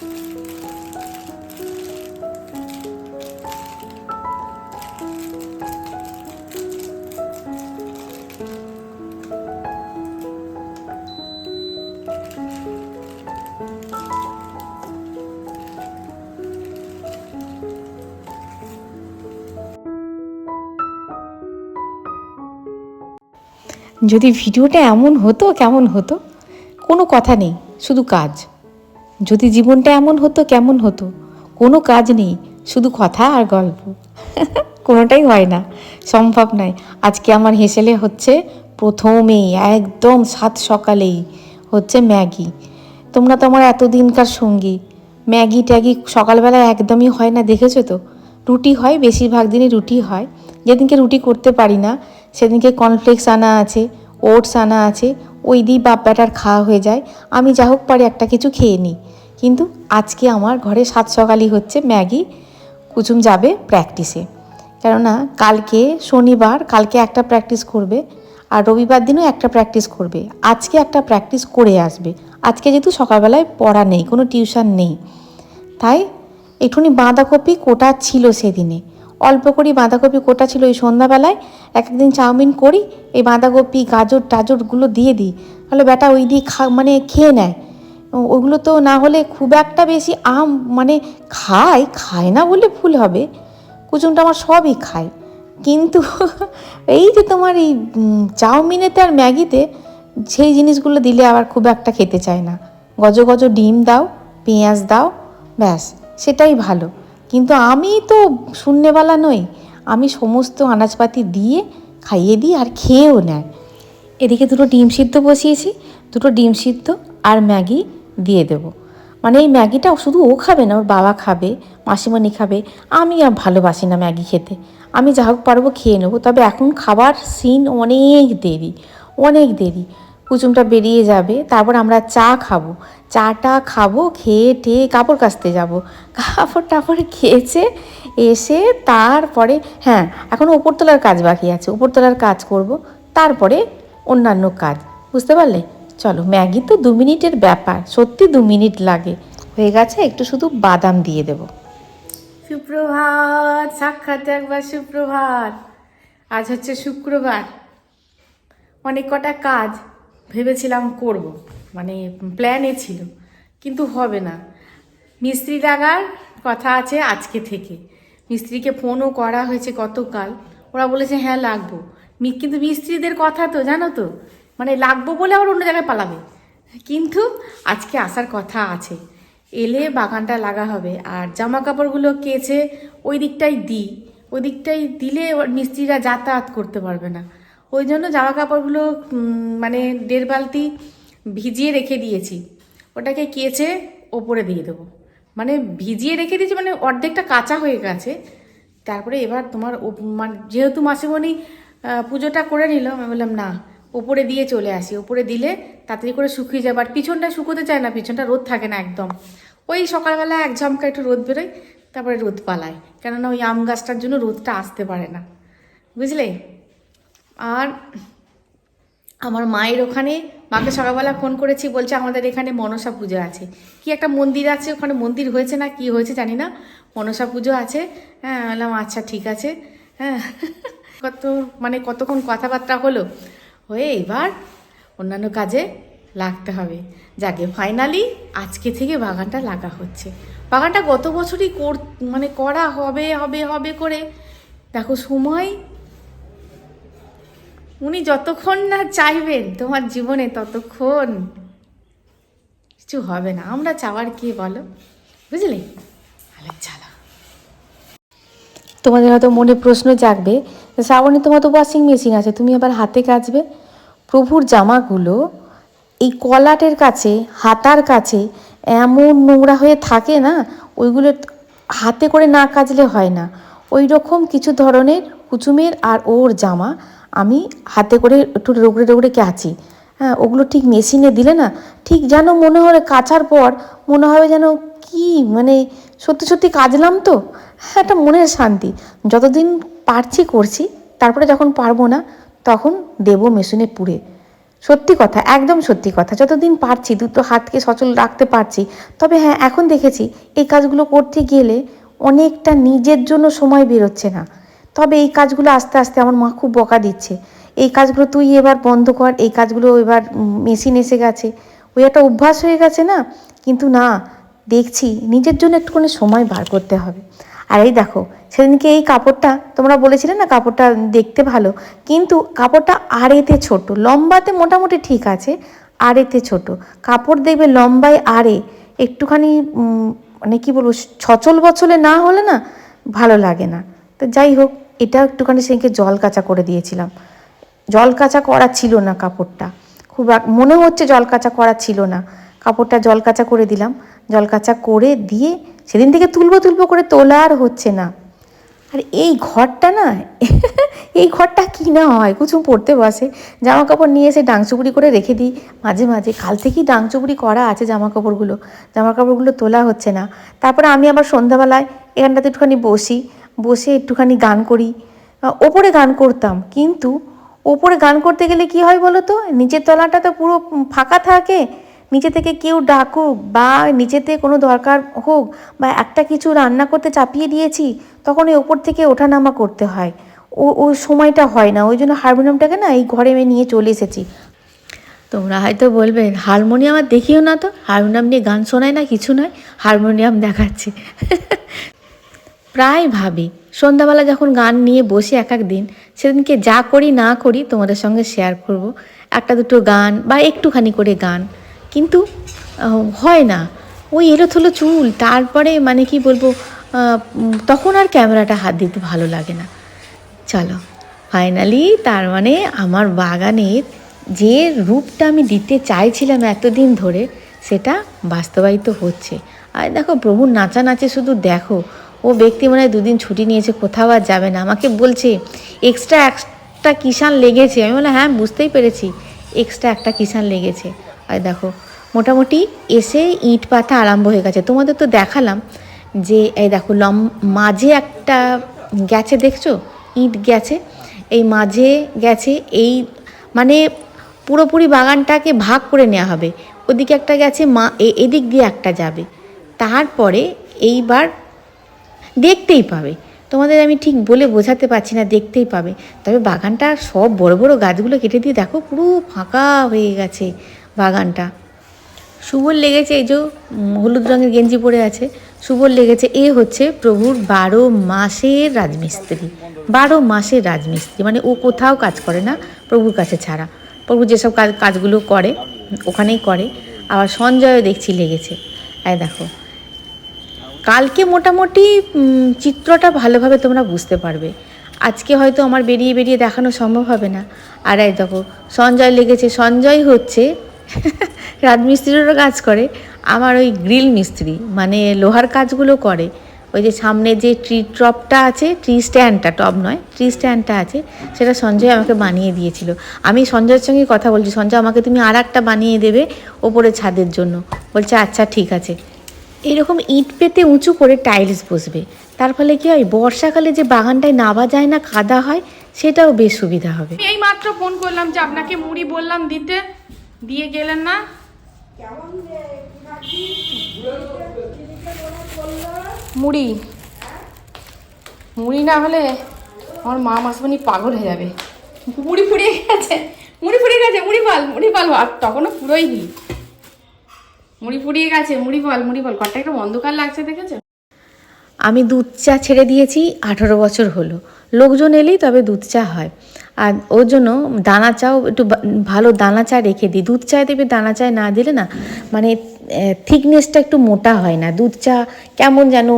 যদি ভিডিওটা এমন হতো কেমন হতো? কোনো কথা নেই শুধু কাজ। যদি জীবনটা এমন হতো, কেমন হতো? কোনো কাজ নেই, শুধু কথা আর গল্প। কোনোটাই হয় না, সম্ভব নয়। আজকে আমার হেসেলে হচ্ছে প্রথমেই, একদম সাত সকালেই হচ্ছে ম্যাগি। তোমরা তো আমার এতদিনকার সঙ্গী। ম্যাগি ট্যাগি সকালবেলা একদমই হয় না, দেখেছ তো? রুটি হয়, বেশিরভাগ দিনই রুটি হয়। যেদিনকে রুটি করতে পারি না, সেদিনকে কর্নফ্লেক্স আনা আছে ওটস আনা আছে ওই দিয়েই বাপ ব্যাটার খাওয়া হয়ে যায়। আমি যা হোক পারি একটা কিছু খেয়ে নিই। কিন্তু আজকে আমার ঘরে সাত সকালই হচ্ছে ম্যাগি। কুচুম যাবে প্র্যাকটিসে কেননা কালকে শনিবার, কালকে একটা প্র্যাকটিস করবে আর রবিবার দিনও একটা প্র্যাকটিস করবে। আজকে একটা প্র্যাকটিস করে আসবে। আজকে যেহেতু সকালবেলায় পড়া নেই, কোনো টিউশন নেই। তাই একটুখানি বাঁধাকপি কোটা ছিল সেদিনে। অল্প করেই বাঁধাকপি কোটা ছিল ওই সন্ধ্যাবেলায়। এক একদিন চাউমিন করি এই বাঁধাকপি গাজর টাজরগুলো দিয়ে দিই। তাহলে বেটা ওই দিয়ে খা মানে খেয়ে নেয়। ওগুলো তো না হলে খুব একটা বেশি আম মানে খায় খায় না বললে ভুল হবে। কুচুমটা আমার সবই খায়। কিন্তু এই যে তোমার এই উম, চাউমিনেতে আর ম্যাগিতে সেই জিনিসগুলো দিলে আবার খুব একটা খেতে চায় না। গজ গজ ডিম দাও পেঁয়াজ দাও ব্যাস সেটাই ভালো। কিন্তু আমি তো শূন্যবেলা নই। আমি সমস্ত আনাজপাতি দিয়ে, খাইয়ে দিই আর খেয়েও নেয়। এদিকে দুটো ডিম সিদ্ধ বসিয়েছি, দুটো ডিম সিদ্ধ আর ম্যাগি দিয়ে দেবো। মানে এই ম্যাগিটা শুধু ও খাবে না, ওর বাবা খাবে, মাসিমণি খাবে। আমি আর ভালোবাসি না ম্যাগি খেতে। আমি যা হোক পারব খেয়ে নেব। তবে এখন খাবার সিন অনেক দেরি অনেক দেরি। কুচুমটা বেরিয়ে যাবে, তারপর আমরা চা খাব। চাটা খাব, খেয়ে টেয়ে কাপড় কাচতে যাব। কাপড় টাপড় খেয়েছে, এসে তারপরে হ্যাঁ এখন ওপরতলার কাজ বাকি আছে। ওপরতলার কাজ করব, তারপরে অন্যান্য কাজ। বুঝতে পারলে? চলো, ম্যাগি তো দু মিনিটের ব্যাপার, সত্যি দু মিনিট লাগে। হয়ে গেছে, একটু শুধু বাদাম দিয়ে দেবো। সুপ্রভাত, সাক্ষাৎ একবার সুপ্রভাত। আজ হচ্ছে শুক্রবার। অনেক কটা কাজ। ভেবেছিলাম করব মানে প্ল্যানে ছিল, কিন্তু হবে না। মিস্ত্রি লাগার কথা আছে আজকে থেকে। মিস্ত্রিকে ফোনও করা হয়েছে গতকাল। ওরা বলেছে হ্যাঁ লাগবো। কিন্তু মিস্ত্রিদের কথা তো, জানো তো? মানে লাগবো বলে আবার অন্য জায়গায় পালাবে। কিন্তু আজকে আসার কথা আছে। এলে বাগানটা লাগা হবে, আর জামা কাপড়গুলো কেচে ওই দিকটাই দিই। ওই দিকটাই দিলে মিস্ত্রিরা যাতায়াত করতে পারবে না। ওই জন্য জামা কাপড়গুলো মানে দেড় বালতি ভিজিয়ে রেখে দিয়েছি। ওটাকে কেচে ওপরে দিয়ে দেবো। মানে ভিজিয়ে রেখে দিয়েছি মানে অর্ধেকটা কাঁচা হয়ে গেছে। তারপরে এবার তোমার মানে যেহেতু মাসিমণি পুজোটা করে নিল, আমি বললাম, না, ওপরে দিয়ে চলে আসি। ওপরে দিলে তাড়াতাড়ি করে শুকিয়ে যাবে। আর পিছনটা শুকোতে চায় না, পিছনটা রোদ থাকে না একদম। ওই সকালবেলা এক ঝমকা একটু রোদ বেরোয়, তারপরে রোদ পালায়। কেননা ওই আম গাছটার জন্য রোদটা আসতে পারে না। বুঝলে? আর আমার মায়ের ওখানে, মাকে সকালবেলা ফোন করেছি, বলছে আমাদের এখানে মনসা পুজো আছে। কি একটা মন্দির আছে, ওখানে মন্দির হয়েছে না, কি হয়েছে জানি না। মনসা পুজো আছে। হ্যাঁ বললাম আচ্ছা ঠিক আছে। হ্যাঁ। কত মানে কতক্ষণ কথাবার্তা হলো? হয়ে এবার অন্যান্য কাজে লাগতে হবে। যাকে ফাইনালি আজকে থেকে বাগানটা লাগা হচ্ছে। বাগানটা গত বছরই কর মানে করা হবে হবে হবে করে। দেখো, সময় উনি যতক্ষণ না চাইবেন, তোমার জীবনে ততক্ষণ কিছু হবে না। আমরা চাওয়ার কি বলো? বুঝলে? তোমাদের হয়তো মনে প্রশ্ন জাগবে শ্রাবণী, তোমার তো ওয়াশিং মেশিন আছে, তুমি আবার হাতে কাচবে? প্রভুর জামাগুলো এই কলাটের কাছে, হাতার কাছে এমন নোংরা হয়ে থাকে না, ওইগুলো হাতে করে না কাচলে হয় না। ওই রকম কিছু ধরনের কুচুমের আর ওর জামা আমি হাতে করে একটু রোগড়ে রোগড়ে কাচি হ্যাঁ ওগুলো ঠিক মেশিনে দিলে না, ঠিক যেন মনে হয় কাচার পর মনে হবে যেন কি মানে সত্যি সত্যি কাজলাম তো। হ্যাঁ একটা মনের শান্তি। যতদিন পারছি করছি, তারপরে যখন পারব না, তখন দেবো মেশিনে পুড়ে। সত্যি কথা, একদম সত্যি কথা। যতদিন পারছি, দুটো হাতকে সচল রাখতে পারছি, তবে হ্যাঁ এখন দেখেছি এই কাজগুলো করতে গেলে অনেকটা নিজের জন্য সময় বেরোচ্ছে না। তবে এই কাজগুলো আস্তে আস্তে আমার মা খুব বকা দিচ্ছে। এই কাজগুলো তুই এবার বন্ধ কর, এই কাজগুলো এবার মেশিন এসে গেছে। ওই একটা অভ্যাস হয়ে গেছে না? কিন্তু না, দেখছি নিজের জন্য একটুখানি সময় বার করতে হবে। আর এই দেখো, সেদিনকে এই কাপড়টা, তোমরা বলেছিলে না কাপড়টা দেখতে ভালো? কিন্তু কাপড়টা আড়েতে ছোট, লম্বাতে মোটামুটি ঠিক আছে, আড়েতে ছোট। কাপড় দেখবে লম্বায় আড়ে, একটুখানি মানে কী বলব, ছচল বছলে না হলে না ভালো লাগে না। তো যাই হোক এটা একটুখানি সেদিনকে জল কাঁচা করে দিয়েছিলাম। জল কাঁচা করা ছিল না কাপড়টা। খুব মনে হচ্ছে জল কাঁচা করা ছিল না। কাপড়টা জল কাঁচা করে দিলাম। জল কাঁচা করে দিয়ে সেদিন থেকে তুলবো তুলবো করে তোলা আর হচ্ছে না। আর এই ঘরটা না, এই ঘরটা কি না হয়? কুচুম পড়তে বসে। জামা কাপড় নিয়ে এসে ডাংচুপুরি করে রেখে দিই। মাঝে মাঝে, কাল থেকেই ডাংচুপুরি করা আছে জামা কাপড়গুলো জামা কাপড়গুলো তোলা হচ্ছে না। তারপরে আমি আবার সন্ধ্যাবেলায় এখানটাতে একটুখানি বসি। বসে একটুখানি গান করি। ওপরে গান করতাম। কিন্তু ওপরে গান করতে গেলে কি হয় বলো তো? নিচের তলাটা তো পুরো ফাঁকা থাকে। নিচে থেকে কেউ ডাকুক বা নিচেতে কোনো দরকার হোক বা একটা কিছু রান্না করতে চাপিয়ে দিয়েছি তখন ওই ওপর থেকে ওঠানামা করতে হয়। ও ওই সময়টা হয় না। ওই জন্য হারমোনিয়ামটাকে না এই ঘরে আমি নিয়ে চলে এসেছি। তোমরা হয়তো বলবেন হারমোনিয়াম আর দেখিও না তো। হারমোনিয়াম নিয়ে গান শোনায় না, কিছু নয়। হারমোনিয়াম দেখাচ্ছে। প্রায় ভাবি, সন্ধ্যাবেলা যখন গান নিয়ে বসে এক এক দিন সেদিনকে যা করি না করি তোমাদের সঙ্গে শেয়ার করব। একটা দুটো গান বা একটুখানি করে গান। কিন্তু হয় না। ওই এলোথলো চুল, তারপরে মানে কি বলব তখন আর ক্যামেরাটা হাত দিতে ভালো লাগে না। চলো ফাইনালি তার মানে আমার বাগানের যে রূপটা আমি দিতে চাইছিলাম এতদিন ধরে, সেটা বাস্তবায়িত হচ্ছে। আর দেখো, প্রভুর নাচানাচি শুধু দেখো ও ব্যক্তি মনে হয় দুদিন ছুটি নিয়েছে, কোথাও আর যাবে না। আমাকে বলছে এক্সট্রা একটা কিষান লেগেছে। আমি বললাম হ্যাঁ বুঝতেই পেরেছি। এক্সট্রা একটা কিষান লেগেছে। আর দেখো, মোটামুটি এসে ইট পাতা আরম্ভ হয়ে গেছে। তোমাদের তো দেখালাম যে, এই দেখো, লম, মাঝে একটা গেছে, দেখছ? ইট গেছে। এই মাঝে গেছে, এই মানে পুরোপুরি বাগানটাকে ভাগ করে নেওয়া হবে। ওদিকে একটা গেছে, মা এদিক দিয়ে একটা যাবে। তারপরে এইবার দেখতেই পাবে। তোমাদের আমি ঠিক বলে বোঝাতে পারছি না, দেখতেই পাবে। তবে বাগানটা সব বড় বড় গাছগুলো কেটে দিয়ে দেখো, পুরো ফাঁকা হয়ে গেছে বাগানটা। শুভর লেগেছে এই যে হলুদ রঙের গেঞ্জি পরে আছে। শুভর লেগেছে, এ হচ্ছে প্রভুর বারো মাসের রাজমিস্ত্রি। বারো মাসের রাজমিস্ত্রি মানে ও কোথাও কাজ করে না প্রভুর কাছে ছাড়া। প্রভু যেসব কাজ, কাজগুলো করে ওখানেই করে। আবার সঞ্জয়ও দেখছি লেগেছে। এই দেখো কালকে মোটামুটি চিত্রটা ভালোভাবে তোমরা বুঝতে পারবে। আজকে হয়তো আমার বেরিয়ে বেরিয়ে দেখানো সম্ভব হবে না। আর এই দেখো, সঞ্জয় লেগেছে, সঞ্জয় হচ্ছে রাজমিস্ত্রিরও কাজ করে। আমার ওই গ্রিল মিস্ত্রি মানে লোহার কাজগুলো করে। ওই যে সামনে যে ট্রি টপটা আছে, ট্রি স্ট্যান্ডটা, টপ নয়, ট্রি স্ট্যান্ডটা আছে, সেটা সঞ্জয় আমাকে বানিয়ে দিয়েছিল। আমি সঞ্জয়ের সঙ্গে কথা বলছি, সঞ্জয় আমাকে তুমি আর একটা বানিয়ে দেবে ওপরে ছাদের জন্য। বলছে আচ্ছা ঠিক আছে। এরকম ইট পেতে উঁচু করে টাইলস বসবে। তার ফলে কি হয়? বর্ষাকালে যে বাগানটায় নাবা যায় না কাদা হয় সেটাও বেশ সুবিধা হবে। এই মাত্র ফোন করলাম যে আপনাকে মুড়ি বললাম দিতে। দিয়ে গেলেন না। মুড়ি। মুড়ি না হলে আমার মা মাসবানি পাগল হয়ে যাবে। মুড়ি ফুরিয়ে গেছে মুড়ি ফুরিয়ে গেছে মুড়ি পাল মুড়ি পাল আর তখনও পুরোই নি মুড়ি ফুরিয়ে গেছে, মুড়ি পাল মুড়ি পাল ঘরটা একটু অন্ধকার লাগছে, দেখেছ? আমি দুধ চা ছেড়ে দিয়েছি, আঠারো বছর হলো। লোকজন এলেই তবে দুধ চা হয়। আর ওর জন্য দানা চাও, একটু ভালো দানা চা রেখে দিই। দুধ চায় দেবে, দানা চায় না দিলে না মানে থিকনেসটা একটু মোটা হয় না। দুধ চা কেমন যেন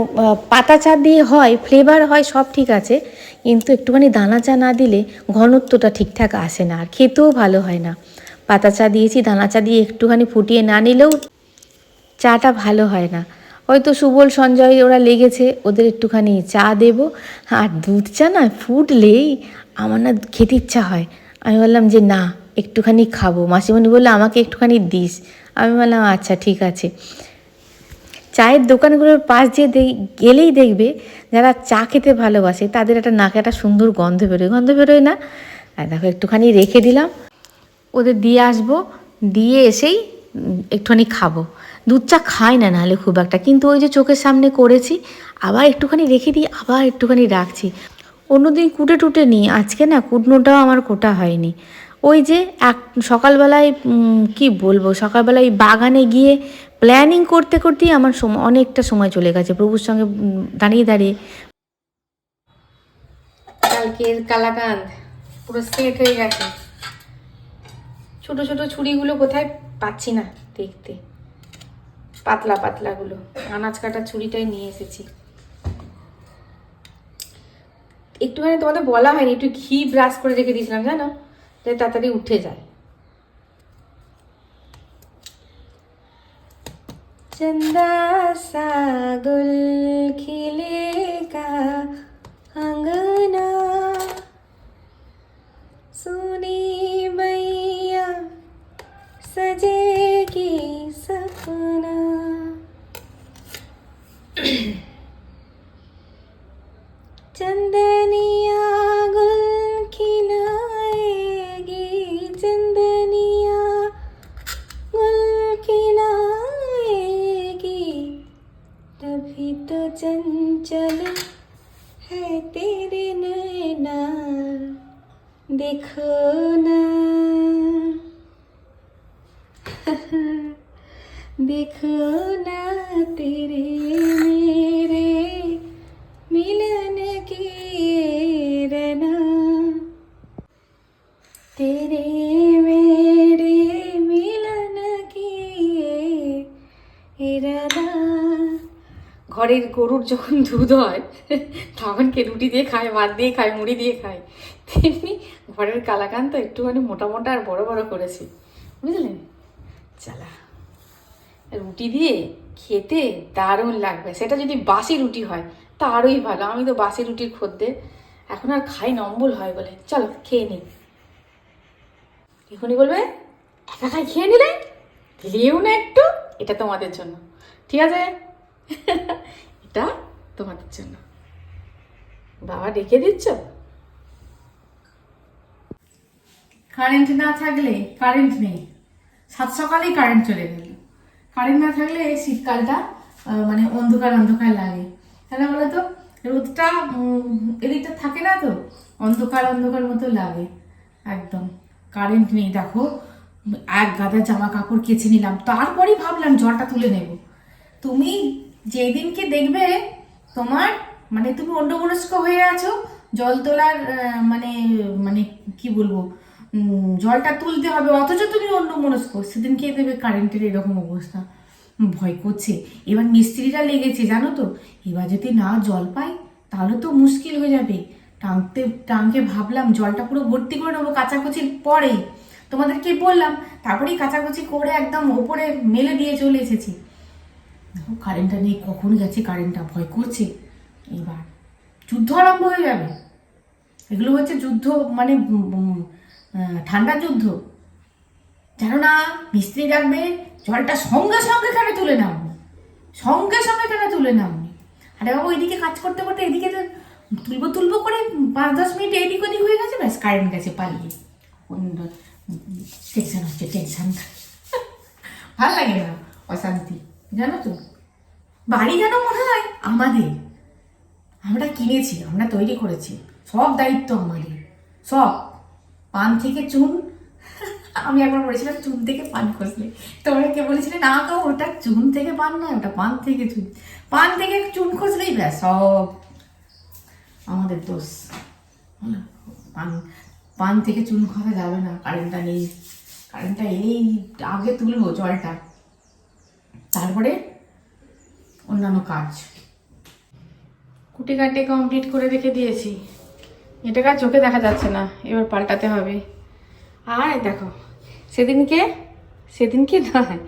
পাতা চা দিয়ে হয়, ফ্লেভার হয়, সব ঠিক আছে। কিন্তু একটুখানি দানা চা না দিলে ঘনত্বটা ঠিকঠাক আসে না। আর খেতেও ভালো হয় না। পাতা চা দিয়েছি, দানা চা দিয়ে একটুখানি ফুটিয়ে না নিলেও চাটা ভালো হয় না। হয়তো সুবল, সঞ্জয় ওরা লেগেছে, ওদের একটুখানি চা দেব। আর দুধ চা না ফুটলেই আমার না খেতে ইচ্ছা হয়। আমি বললাম যে না, একটুখানি খাব। মাসিমণি বলল, আমাকে একটুখানি দিস। আমি বললাম আচ্ছা ঠিক আছে। চায়ের দোকানগুলোর পাশ দিয়ে গেলেই দেখবে যারা চা খেতে ভালোবাসে, তাদের একটা নাকে একটা সুন্দর গন্ধ বেরোয়। গন্ধ বেরোয় না? আর দেখো, একটুখানি রেখে দিলাম। ওদের দিয়ে আসব, দিয়ে এসেই একটুখানি খাব। দুধ চা খাই না নাহলে খুব একটা। কিন্তু ওই যে চোখের সামনে করেছি, আবার একটুখানি রেখে দিই, আবার একটুখানি রাখছি। অন্যদিন কুটে টুটে নিই, আজকে না কুটনোটাও আমার কোটা হয়নি। ওই যে এক সকালবেলায় কি বলব, সকালবেলায় বাগানে গিয়ে প্ল্যানিং করতে করতেই আমার সময় অনেকটা সময় চলে গেছে। প্রভুর সঙ্গে দাঁড়িয়ে দাঁড়িয়ে। কালকের কালাকান্দ পুরো সেট হয়ে গেছে। ছোট ছোট ছুরিগুলো কোথায় পাচ্ছি না দেখতে। পাতলা পাতলাগুলো। আনাজ কাটা ছুরিটাই নিয়ে এসেছি। একটুখানি তোমাদের বলা হয়নি, একটু ঘি ব্রাশ করে রেখে দিয়েছিলাম, জানো? তাই তাড়াতাড়ি উঠে যায়। চন্দা সাগল খিলে ঘরের গরুর যখন দুধ হয়, তখন কে রুটি দিয়ে খায়, ভাত দিয়ে খায়, মুড়ি দিয়ে খায়। তেমনি ঘরের কালাকান তো একটুখানি মোটা মোটা আর বড় বড় করেছি। বুঝলেন চালা, রুটি দিয়ে খেতে দারুণ লাগবে। সেটা যদি বাসি রুটি হয়, তা আরোই ভালো। আমি তো বাসি রুটির খদ্দে এখন আর খাই নম্বল হয় বলে। চলো, খেয়ে নিই এখনই বলবে, একা খাই খেয়ে নিলে? দিলেও না একটু? এটা তোমাদের জন্য। ঠিক আছে? এটা তোমাদের জন্য। বাবা ডেকে দিচ্ছ? কারেন্ট না থাকলে কারেন্ট নেই। সাত সকালেই কারেন্ট চলে গেল। কারেন্ট না থাকলে এই শীতকালটা মানে অন্ধকার অন্ধকার লাগে। তাহলে বলো তো রোদটা এদিকটা থাকে না তো? অন্ধকার অন্ধকার মতো লাগে। একদম। কারেন্ট নেই, দেখো। এক গাদা জামা কাপড় কেচে নিলাম। তারপরেই ভাবলাম জলটা তুলে নেব। তুমি যেদিনকে দেখবে তোমার মানে তুমি অন্যমনস্ক হয়ে আছো, জল তোলার মানে মানে কি বলব জলটা তুলতে হবে, অথচ তুমি অন্যমনস্ক সেদিনকে দেবে কারেন্টের এরকম অবস্থা। ভয় করছে। এবার মিস্ত্রিরা লেগেছে, জানো তো? এবার যদি না জল পাই, তাহলে তো মুশকিল হয়ে যাবে। টানতে টানকে ভাবলাম, জলটা পুরো ভর্তি করে নেব কাচাকুচির পরেই। তোমাদেরকে বললাম, তারপরেই কাচাকুচি করে একদম ওপরে মেলে দিয়ে চলে এসেছি। দেখো কারেন্টটা নেই, কখন গেছে কারেন্টটা ভয় করছে। এবার যুদ্ধ আরম্ভ হয়ে যাবে এগুলো হচ্ছে যুদ্ধ মানে ঠান্ডা যুদ্ধ। জানো না, মিস্ত্রি ডাকবে, জলটা সঙ্গে সঙ্গে কেন তুলে নামনি সঙ্গে সঙ্গে কেন তুলে নামনি আরে বাবু এদিকে কাজ করতে করতে এদিকে তো তুলবো তুলবো করে পাঁচ দশ মিনিট এদিক ওদিক হয়ে গেছে, ব্যাস কারেন্ট গেছে, পালিয়ে। টেনশন হচ্ছে টেনশন ভালো লাগে না, অশান্তি। জানো তো? বাড়ি যেন মনে হয় আমাদের। আমরা কিনেছি, আমরা তৈরি করেছি। সব দায়িত্ব আমাদের সব। পান থেকে চুন। আমি একবার বলেছিলাম চুন থেকে পান খসলে তোমরা কে বলেছিলে, না তো ওটা চুন থেকে পান নয়, ওটা পান থেকে চুন। পান থেকে চুন খসলেই ব্যাস, সব। আমাদের দোষ। পান পান থেকে চুন খসা যাবে না, কারেন্টটা নেই। কারেন্টটা এই আগে তুলবো জলটা। তারপরে অন্যান্য কাজ। কুটি কাটে কমপ্লিট করে রেখে দিয়েছি। এটাকে আর চোখে দেখা যাচ্ছে না এবার পাল্টাতে হবে। আর দেখো সেদিনকে সেদিনকে নয়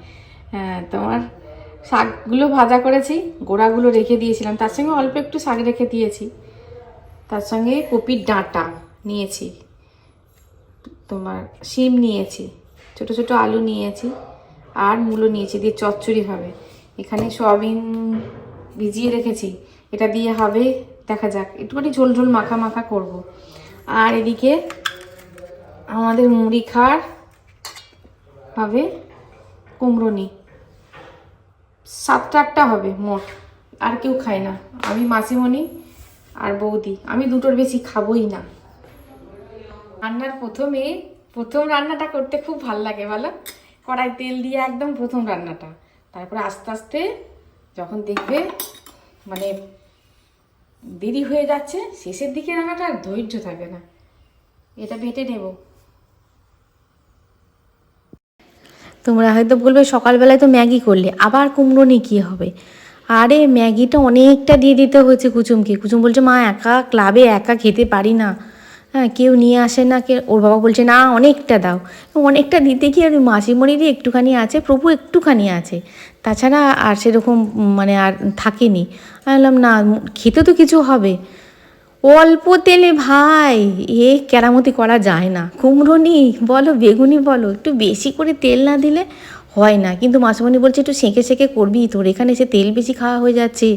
হ্যাঁ, তোমার শাকগুলো ভাজা করেছি গোড়াগুলো রেখে দিয়েছিলাম। তার সঙ্গে অল্প একটু শাক রেখে দিয়েছি। তার সঙ্গে কপির ডাঁটা নিয়েছি তোমার শিম নিয়েছি ছোট ছোট আলু নিয়েছি। আর মূলো নিয়েছি, দিয়ে চচ্চড়ি হবে। এখানে সয়াবিন ভিজিয়ে রেখেছি। এটা দিয়ে হবে, দেখা যাক, একটুখানি ঝোল ঝোল মাখা মাখা করব। আর এদিকে আমাদের মুড়ি খাওয়ার হবে কুমড়োনি সাতটা আটটা হবে মোট, আর কেউ খায় না। আমি মাসিমণি আর বৌদি, আমি দুটোর বেশি খাবোই না। রান্নার প্রথমে, প্রথম রান্নাটা করতে খুব ভালো লাগে, বলো? কড়াই তেল দিয়ে একদম প্রথম রান্নাটা। তারপরে আস্তে আস্তে যখন দেখবে মানে দেরি হয়ে যাচ্ছে, শেষের দিকে রান্নাটা আর ধৈর্য থাকে না। এটা ভেটে নেব। তোমরা হয়তো বলবে, সকালবেলায় তো ম্যাগি করলে, আবার কুমড়ো নিয়ে কী হবে? আরে, ম্যাগিটা অনেকটা দিয়ে দিতে হয়েছে কুচুমকে। কুচুম বলছে, মা, একা ক্লাবে একা খেতে পারি না। হ্যাঁ কেউ নিয়ে আসে না, কে, ওর বাবা বলছে, না, অনেকটা দাও। অনেকটা দিতে কি আর ওই মাসিমণিরই একটুখানি আছে, প্রভু একটুখানি আছে। তাছাড়া আর সেরকম মানে আর থাকেনি। আমি বললাম, না, খেতে তো কিছু হবে। অল্প তেলে ভাই, এ কেরামতি করা যায় না। কুমড়ো নি বলো, বেগুনি বলো, একটু বেশি করে তেল না দিলে হয় না। কিন্তু মাসুমণি বলছে একটু সেঁকে সেঁকে করবি তোর এখানে এসে তেল বেশি খাওয়া হয়ে যাচ্ছে।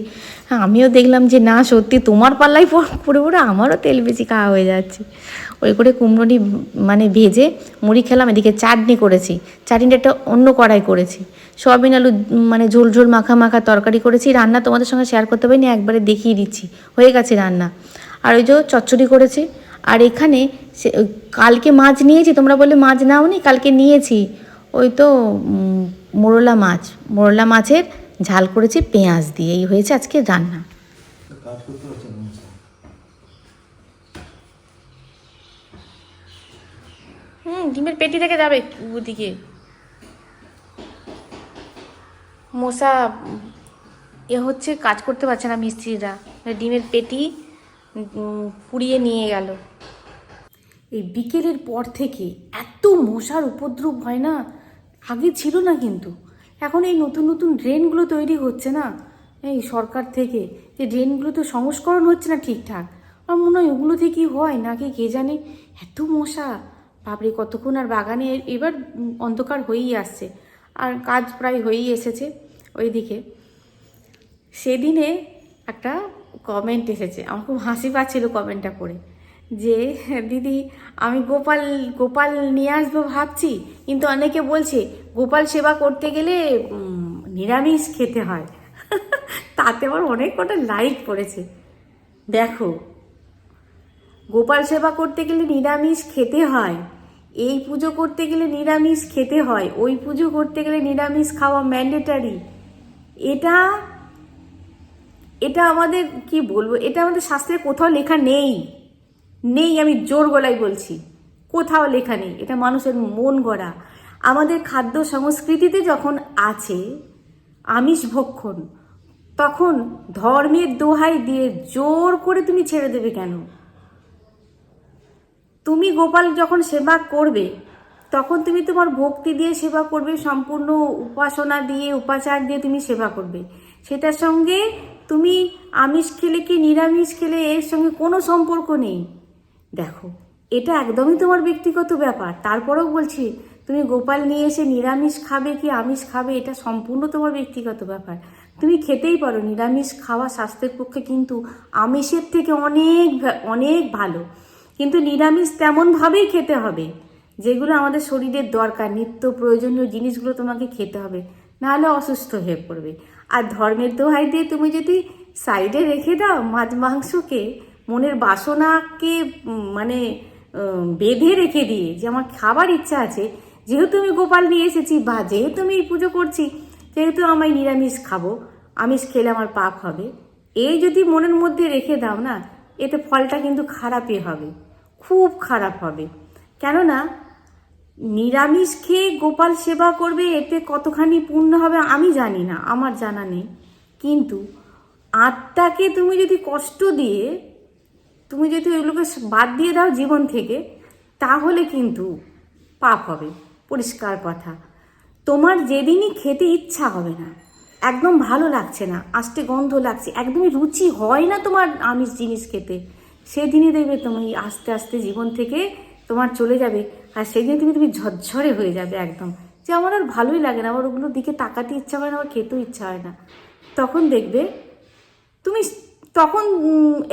হ্যাঁ, আমিও দেখলাম যে না সত্যি তোমার পাল্লাই পড়ে পড়ে আমারও তেল বেশি খাওয়া হয়ে যাচ্ছে। ওই করে কুমড়োনি মানে ভেজে মুড়ি খেলাম এদিকে চাটনি করেছি। চাটনিটা একটা অন্য কড়াই করেছি। সয়াবিন আলু মানে ঝোল ঝোল মাখা মাখা তরকারি করেছি। রান্না তোমাদের সঙ্গে শেয়ার করতে পারিনি একবারে দেখিয়ে দিচ্ছি। হয়ে গেছে রান্না। আর ওই যে চচ্চড়ি করেছি। আর এখানে সে কালকে মাছ নিয়েছি তোমরা বললে মাছ নাওনি কালকে নিয়েছি। ওই তো মোরলা মাছ। মোরলা মাছের ঝাল করেছি পেঁয়াজ দিয়ে। এই হয়েছে আজকে রান্না। হুম ডিমের পেটি থেকে যাবে ওদিকে। মশা এ হচ্ছে কাজ করতে পারছে না মিস্ত্রিরা। ডিমের পেটি পুড়িয়ে নিয়ে গেল। এই বিকেলের পর থেকে এত মশার উপদ্রব হয় না? আগে ছিল না কিন্তু। এখন এই নতুন নতুন ড্রেনগুলো তৈরি হচ্ছে না? এই সরকার থেকে যে ড্রেনগুলো তো সংস্করণ হচ্ছে না ঠিকঠাক। আমার মনে হয় ওগুলো থেকেই হয়? নাকি কে জানে? এত মশা। বাপরে, কতক্ষণ আর বাগানে এবার অন্ধকার হয়েই আসছে। আর কাজ প্রায় হয়েই এসেছে ওইদিকে। সেদিনে একটা কমেন্ট এসেছে। আমার খুব হাসি পাচ্ছিল কমেন্টটা পড়ে। যে দিদি, আমি গোপাল গোপাল নিয়ে আসব ভাবছি। কিন্তু অনেকে বলছে, গোপাল সেবা করতে গেলে নিরামিষ খেতে হয়। তাতে আমার অনেক কটা লাইক পড়েছে। দেখো, গোপাল সেবা করতে গেলে নিরামিষ খেতে হয়। এই পুজো করতে গেলে নিরামিষ খেতে হয়। ওই পুজো করতে গেলে নিরামিষ খাওয়া ম্যান্ডেটারি এটা এটা আমাদের, কি বলব, এটা আমাদের শাস্ত্রে কোথাও লেখা নেই। নেই, আমি জোর গলায় বলছি। কোথাও লেখা নেই, এটা মানুষের মন গড়া। আমাদের খাদ্য সংস্কৃতিতে যখন আছে আমিষ ভক্ষণ, তখন ধর্মের দোহাই দিয়ে জোর করে তুমি ছেড়ে দেবে কেন? তুমি গোপাল যখন সেবা করবে, তখন তুমি তোমার ভক্তি দিয়ে সেবা করবে, সম্পূর্ণ উপাসনা দিয়ে, উপাচার দিয়ে তুমি সেবা করবে। সেটার সঙ্গে তুমি আমিষ খেলে কি নিরামিষ খেলে এর সঙ্গে কোনো সম্পর্ক নেই। দেখো, এটা একদমই তোমার ব্যক্তিগত ব্যাপার। তারপরেও বলছি, তুমি গোপাল নিয়ে এসে নিরামিষ খাবে কি আমিষ খাবে, এটা সম্পূর্ণ তোমার ব্যক্তিগত ব্যাপার। তুমি খেতেই পারো, নিরামিষ খাওয়া স্বাস্থ্যের পক্ষে কিন্তু আমিষের থেকে অনেক অনেক ভালো। কিন্তু নিরামিষ তেমনভাবেই খেতে হবে, যেগুলো আমাদের শরীরের দরকার, নিত্য প্রয়োজনীয় জিনিসগুলো তোমাকে খেতে হবে, নাহলে অসুস্থ হয়ে পড়বে। আর ধর্মের দোহাই দিয়ে তুমি যদি সাইডে রেখে দাও মাছ মাংসকে মনের বাসনাকে মানে বেঁধে রেখে দিয়ে যে আমার খাবার ইচ্ছা আছে, যেহেতু আমি গোপাল নিয়ে এসেছি বা যেহেতু আমি এই পুজো করছি যেহেতু আমায় নিরামিষ খাব, আমিষ খেলে আমার পাপ হবে। এই যদি মনের মধ্যে রেখে দাও না, এতে ফলটা কিন্তু খারাপই হবে, খুব খারাপ হবে। কেননা, নিরামিষ খেয়ে গোপাল সেবা করবে, এতে কতখানি পূর্ণ হবে আমি জানি না, আমার জানা নেই। কিন্তু আত্মাকে তুমি যদি কষ্ট দিয়ে তুমি যদি ওইগুলোকে বাদ দিয়ে দাও জীবন থেকে, তাহলে কিন্তু পাপ হবে। পরিষ্কার কথা। তোমার যেদিনই খেতে ইচ্ছা হবে না, একদম ভালো লাগছে না আস্তে গন্ধ লাগছে, একদমই রুচি হয় না তোমার আমিষ জিনিস খেতে, সেদিনই দেখবে তুমি আস্তে আস্তে জীবন থেকে তোমার চলে যাবে, আর সেদিন তুমি তুমি ঝরঝরে হয়ে যাবে একদম। যে আমার আর ভালোই লাগে না, আমার ওগুলোর দিকে তাকাতে ইচ্ছা হয় না, আমার খেতেও ইচ্ছা হয় না। তখন দেখবে তুমি তখন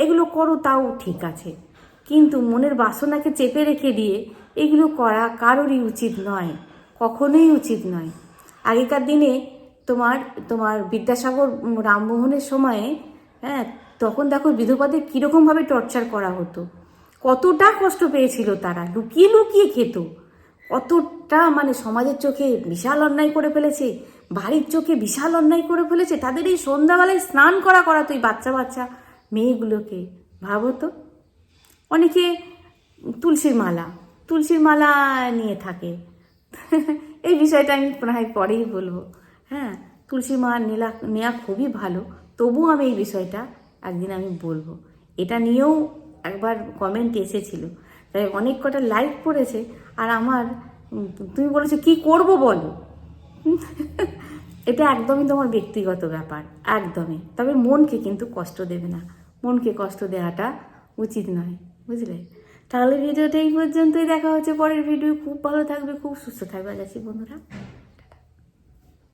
এগুলো করো, তাও ঠিক আছে। কিন্তু মনের বাসনাকে চেপে রেখে দিয়ে এগুলো করা কারোরই উচিত নয়, কখনোই উচিত নয়। আগেকার দিনে তোমার তোমার বিদ্যাসাগর রামমোহনের সময়ে হ্যাঁ তখন দেখো বিধবাদের কীরকমভাবে টর্চার করা হতো। কতটা কষ্ট পেয়েছিল তারা, লুকিয়ে লুকিয়ে খেত। কতটা মানে সমাজের চোখে বিশাল অন্যায় করে ফেলেছে। বাড়ির চোখে বিশাল অন্যায় করে ফেলেছে, তাদের এই সন্ধ্যাবেলায় স্নান করা করাতো এই বাচ্চা বাচ্চা মেয়েগুলোকে। ভাবো তো। অনেকে তুলসীর মালা তুলসীর মালা নিয়ে থাকে। এই বিষয়টা আমি প্রায় পরেই বলব। হ্যাঁ তুলসী মা নেলা নেওয়া খুবই ভালো, তবুও আমি এই বিষয়টা একদিন আমি বলব। এটা নিয়েও একবার কমেন্ট এসেছিল। তাই অনেক কটা লাইক পড়েছে, আর আমার তুমি বলেছ, কি করব বলো? এটা একদমই তোমার ব্যক্তিগত ব্যাপার, একদমই। তবে মনকে কিন্তু কষ্ট দেবে না। মনকে কষ্ট দেওয়াটা উচিত নয়, বুঝলে? তাহলে ভিডিওটা এই পর্যন্তই। দেখা হচ্ছে পরের ভিডিও। খুব ভালো থাকবে, খুব সুস্থ থাকবে। আছি বন্ধুরা।